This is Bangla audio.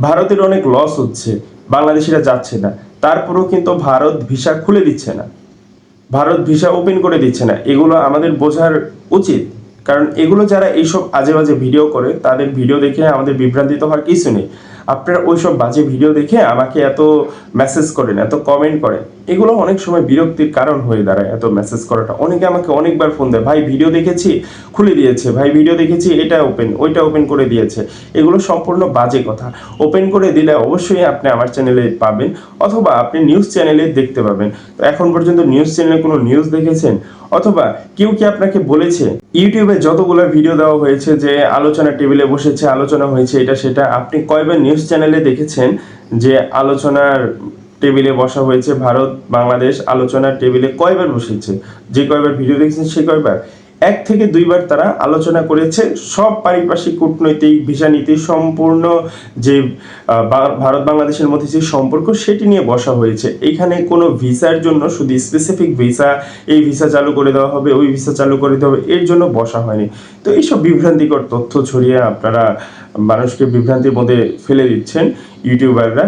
ভারতের অনেক লস হচ্ছে, বাংলাদেশিরা যাচ্ছে না। তারপরেও কিন্তু ভারত ভিসা খুলে দিচ্ছে না। ভারত ভিসা ওপেন করে দিচ্ছে না। এগুলো আমাদের বোঝার উচিত। কারণ এগুলো যারা এইসব আজে বাজে ভিডিও করে, তাদের ভিডিও দেখে আমাদের বিভ্রান্তিত হওয়ার কিছু নেই। আপনারা ওইসব বাজে ভিডিও দেখে আমাকে এত মেসেজ করেন, এত কমেন্ট করেন। এগুলো অনেক সময় বিরক্তির কারণ হয়ে দাঁড়ায় এত মেসেজ করাটা। অনেকে আমাকে অনেকবার ফোন দেয়, ভাই ভিডিও দেখেছি? খুলে দিয়েছে, ভাই ভিডিও দেখেছি, এটা ওপেন ওইটা ওপেন করে দিয়েছে। এগুলো সম্পূর্ণ বাজে কথা। ওপেন করে দিলে অবশ্যই আপনি আমার চ্যানেলে পাবেন, অথবা আপনি নিউজ চ্যানেলে দেখতে পাবেন। তো এখন পর্যন্ত নিউজ চ্যানেলে কোনো নিউজ দেখেছেন? অথবা কেউ কি আপনাকে বলেছে? ইউটিউবে যতগুলো ভিডিও দেওয়া হয়েছে যে আলোচনা টেবিলে বসেছে, আলোচনা হয়েছে, এটা, সেটা, আপনি কয়বার নিউজ চ্যানেলে দেখেছেন যে আলোচনার টেবিলে বসা হয়েছে ভারত, বাংলাদেশ আলোচনার টেবিলে কয়বার বসেছে? যে কয়বার ভিডিও দেখেছেন সে কয়বার? এক থেকে দুইবার তারা আলোচনা করেছে। সব পারিপার্শ্বিক কূটনৈতিক, ভিসা নীতি সম্পূর্ণ যে ভারত বাংলাদেশের মধ্যে যে সম্পর্ক, সেটি নিয়ে বসা হয়েছে। এখানে কোনো ভিসার জন্য শুধু স্পেসিফিক ভিসা, এই ভিসা চালু করে দেওয়া হবে, ওই ভিসা চালু করে দেওয়া হবে, এর জন্য বসা হয়নি। তো এইসব বিভ্রান্তিকর তথ্য ছড়িয়ে আপনারা মানুষকে বিভ্রান্তির মধ্যে ফেলে দিচ্ছেন ইউটিউবাররা।